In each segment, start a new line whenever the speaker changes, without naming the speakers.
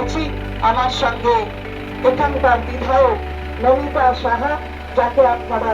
রয়েছি আমার সঙ্গে। এখানকার বিধায়ক নমিতা সাহা, যাকে আপনারা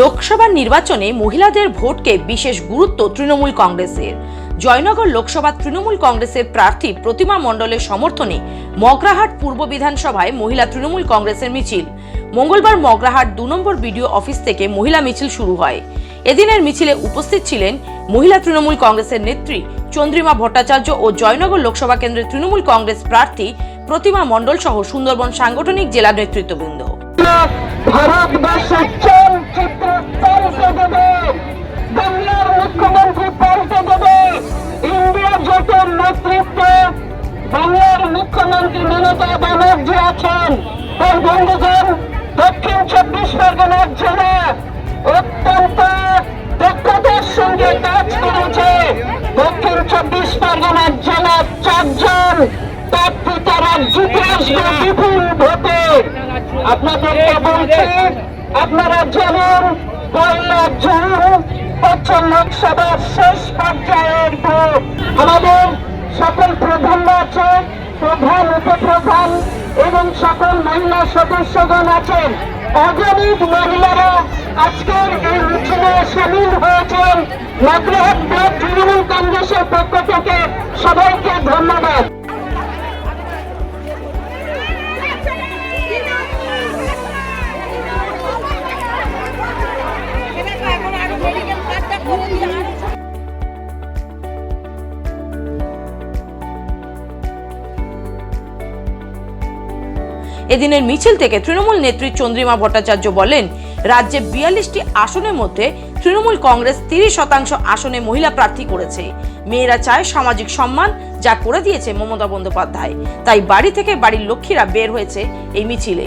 লোকসভা নির্বাচনে মহিলাদের ভোটকে বিশেষ গুরুত্ব তৃণমূল কংগ্রেসের। জয়নগর লোকসভা তৃণমূল কংগ্রেসের প্রার্থী প্রতিমা মণ্ডলের সমর্থনে মগরাহাট পূর্ব বিধানসভায় মহিলা তৃণমূল কংগ্রেসের মিছিল। মঙ্গলবার মগরাহাট দু নম্বর বিডিও অফিস থেকে মহিলা মিছিল শুরু হয়। এদিনের মিছিলে উপস্থিত ছিলেন মহিলা তৃণমূল কংগ্রেসের নেত্রী চন্দ্রিমা ভট্টাচার্য ও জয়নগর লোকসভা কেন্দ্রের তৃণমূল কংগ্রেস প্রার্থী প্রতিমা মণ্ডল সহ সুন্দরবন সাংগঠনিক জেলা নেতৃত্ববৃন্দ।
মুখ্যমন্ত্রী আছেন। দক্ষিণ চব্বিশ পরগনার জেলা আপনাদেরকে বলছি, আপনারা জানেন পয়লা জুন পশ্চিম লোকসভার শেষ পর্যায়ের ভোট। আমাদের সকল প্রধান আছে প্রধান উপপ্রধান এবং সকল মহিলা সদস্যগণ আছেন। অগণিত মহিলারা আজকের এই মিছিলে সামিল হয়েছেন। নগরহাট ব্লক তৃণমূল কংগ্রেসের পক্ষ থেকে সবাইকে ধন্যবাদ।
এদিনের মিছিল থেকে তৃণমূল নেত্রী চন্দ্রিমা ভট্টাচার্য বলেন রাজ্যে বিয়াল্লিশটি আসনের মধ্যে তৃণমূল কংগ্রেস তিরিশ শতাংশ আসনে মহিলা প্রার্থী করেছে মেয়েরা চায় সামাজিক সম্মান যা করে দিয়েছে মমতা বন্দ্যোপাধ্যায় তাই বাড়ি থেকে বাড়ির লক্ষ্মীরা বের হয়েছে এই মিছিলে